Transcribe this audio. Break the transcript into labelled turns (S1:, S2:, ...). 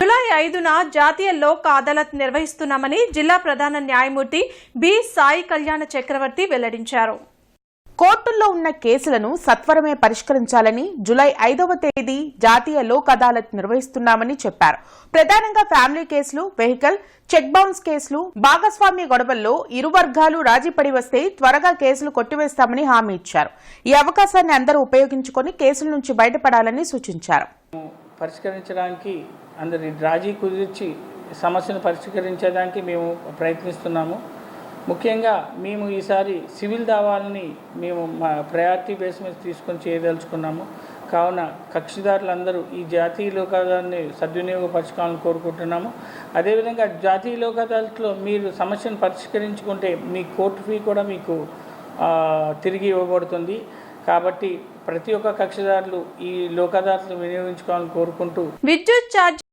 S1: July ఐదున జాతీయ లోక్ అదాలత్ నిర్వహిస్తున్నామని జిల్లా ప్రధాన న్యాయమూర్తి బి సాయి కళ్యాణ చక్రవర్తి వెల్లడించారు.
S2: కోర్టుల్లో ఉన్న కేసులను సత్వరమే పరిష్కరించాలని జులై ఐదవ తేదీ జాతీయ లోక్ అదాలత్ నిర్వహిస్తున్నామని చెప్పారు. ప్రధానంగా ఫ్యామిలీ కేసులు వెహికల్ చెక్ బౌన్స్ కేసులు భాగస్వామ్య గొడవల్లో ఇరు వర్గాలు రాజీపడి వస్తే త్వరగా కేసులు కొట్టివేస్తామని హామీ ఇచ్చారు. ఈ అవకాశాన్ని అందరూ ఉపయోగించుకొని కేసుల నుంచి బయటపడాలని సూచించారు.
S3: పరిష్కరించడానికి అందరి రాజీ కుదిర్చి సమస్యను పరిష్కరించడానికి మేము ప్రయత్నిస్తున్నాము. ముఖ్యంగా మేము ఈసారి సివిల్ దావాలని మేము మా ప్రయారిటీ బేస్ మీద తీసుకొని చేయదలుచుకున్నాము. కావున కక్షిదారులందరూ ఈ జాతీయ లోకాదాన్ని సద్వినియోగపరచుకోవాలని కోరుకుంటున్నాము. అదేవిధంగా జాతీయ లోకాదాలతో మీరు సమస్యను పరిష్కరించుకుంటే మీ కోర్టు ఫీ కూడా మీకు తిరిగి ఇవ్వబడుతుంది. కాబట్టి ప్రతి ఒక్క కక్షిదారులు ఈ లోకాదాలను వినియోగించుకోవాలని కోరుకుంటూ
S1: విద్యుత్ ఛార్జ్